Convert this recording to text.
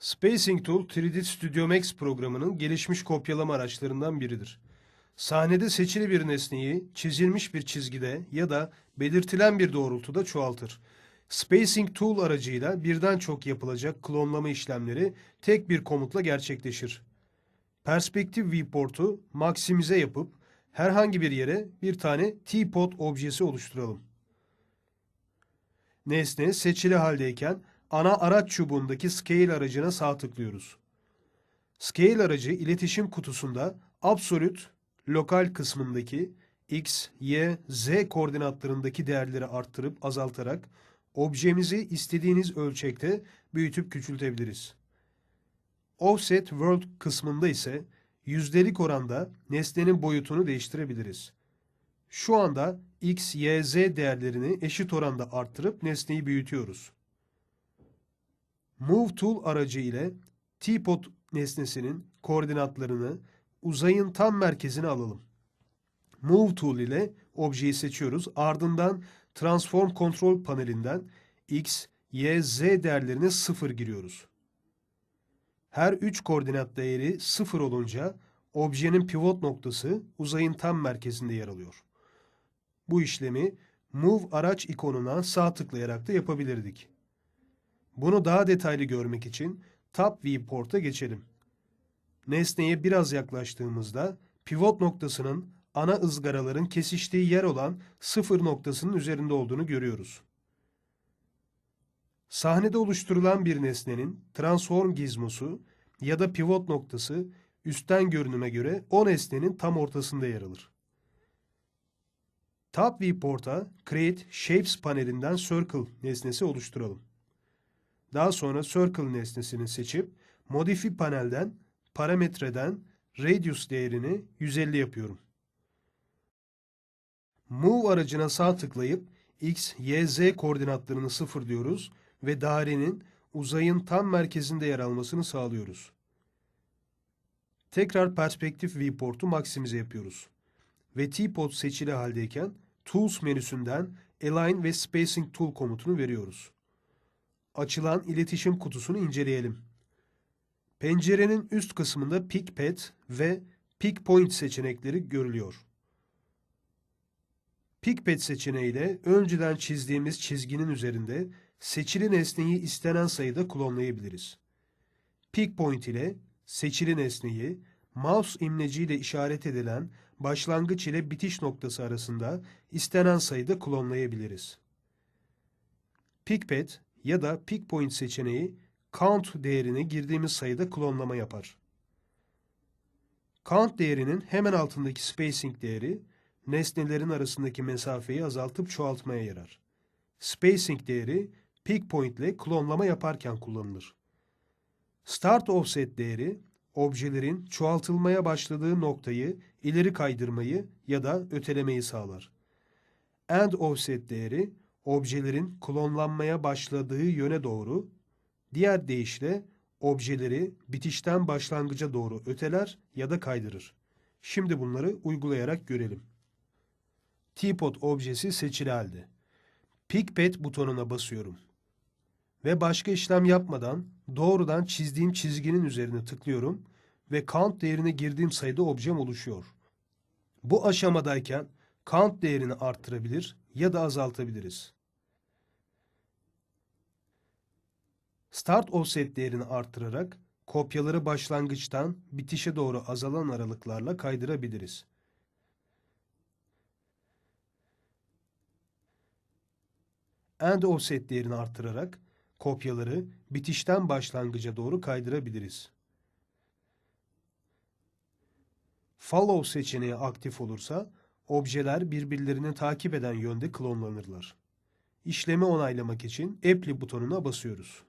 Spacing Tool 3D Studio Max programının gelişmiş kopyalama araçlarından biridir. Sahnede seçili bir nesneyi çizilmiş bir çizgide ya da belirtilen bir doğrultuda çoğaltır. Spacing Tool aracıyla birden çok yapılacak klonlama işlemleri tek bir komutla gerçekleşir. Perspektif viewport'u maksimize yapıp herhangi bir yere bir tane T-pod objesi oluşturalım. Nesne seçili haldeyken ana araç çubuğundaki Scale aracına sağ tıklıyoruz. Scale aracı iletişim kutusunda Absolute lokal kısmındaki x, y, z koordinatlarındaki değerleri arttırıp azaltarak objemizi istediğiniz ölçekte büyütüp küçültebiliriz. Offset World kısmında ise yüzdelik oranda nesnenin boyutunu değiştirebiliriz. Şu anda x, y, z değerlerini eşit oranda arttırıp nesneyi büyütüyoruz. Move Tool aracı ile T-pod nesnesinin koordinatlarını uzayın tam merkezine alalım. Move Tool ile objeyi seçiyoruz. Ardından Transform Control panelinden x, y, z değerlerine 0 giriyoruz. Her 3 koordinat değeri 0 olunca objenin pivot noktası uzayın tam merkezinde yer alıyor. Bu işlemi Move araç ikonuna sağ tıklayarak da yapabilirdik. Bunu daha detaylı görmek için Tab Viewport'a geçelim. Nesneye biraz yaklaştığımızda pivot noktasının ana ızgaraların kesiştiği yer olan sıfır noktasının üzerinde olduğunu görüyoruz. Sahnede oluşturulan bir nesnenin transform gizmosu ya da pivot noktası üstten görünüme göre o nesnenin tam ortasında yer alır. Tab Viewport'a Create Shapes panelinden Circle nesnesi oluşturalım. Daha sonra Circle nesnesini seçip Modify panelden parametreden radius değerini 150 yapıyorum. Move aracına sağ tıklayıp x, y, z koordinatlarını sıfır diyoruz ve dairenin uzayın tam merkezinde yer almasını sağlıyoruz. Tekrar perspektif viewport'u maksimize yapıyoruz. Ve T-pod seçili haldeyken Tools menüsünden Align ve Spacing Tool komutunu veriyoruz. Açılan iletişim kutusunu inceleyelim. Pencerenin üst kısmında Pick Pad ve Pick Point seçenekleri görülüyor. Pick Pad seçeneğiyle önceden çizdiğimiz çizginin üzerinde seçili nesneyi istenen sayıda klonlayabiliriz. Pick Point ile seçili nesneyi mouse imleciyle işaret edilen başlangıç ile bitiş noktası arasında istenen sayıda klonlayabiliriz. Pickpad ya da Pickpoint seçeneği count değerini girdiğimiz sayıda klonlama yapar. Count değerinin hemen altındaki spacing değeri nesnelerin arasındaki mesafeyi azaltıp çoğaltmaya yarar. Spacing değeri pickpoint ile klonlama yaparken kullanılır. Start offset değeri objelerin çoğaltılmaya başladığı noktayı ileri kaydırmayı ya da ötelemeyi sağlar. End offset değeri objelerin klonlanmaya başladığı yöne doğru, diğer deyişle objeleri bitişten başlangıca doğru öteler ya da kaydırır. Şimdi bunları uygulayarak görelim. T-pod objesi seçili halde. Butonuna basıyorum. Ve başka işlem yapmadan doğrudan çizdiğim çizginin üzerine tıklıyorum ve count değerine girdiğim sayıda objem oluşuyor. Bu aşamadayken count değerini arttırabilir ya da azaltabiliriz. Start offset değerini arttırarak kopyaları başlangıçtan bitişe doğru azalan aralıklarla kaydırabiliriz. End offset değerini arttırarak kopyaları bitişten başlangıca doğru kaydırabiliriz. Follow seçeneği aktif olursa objeler birbirlerini takip eden yönde klonlanırlar. İşlemi onaylamak için Apply butonuna basıyoruz.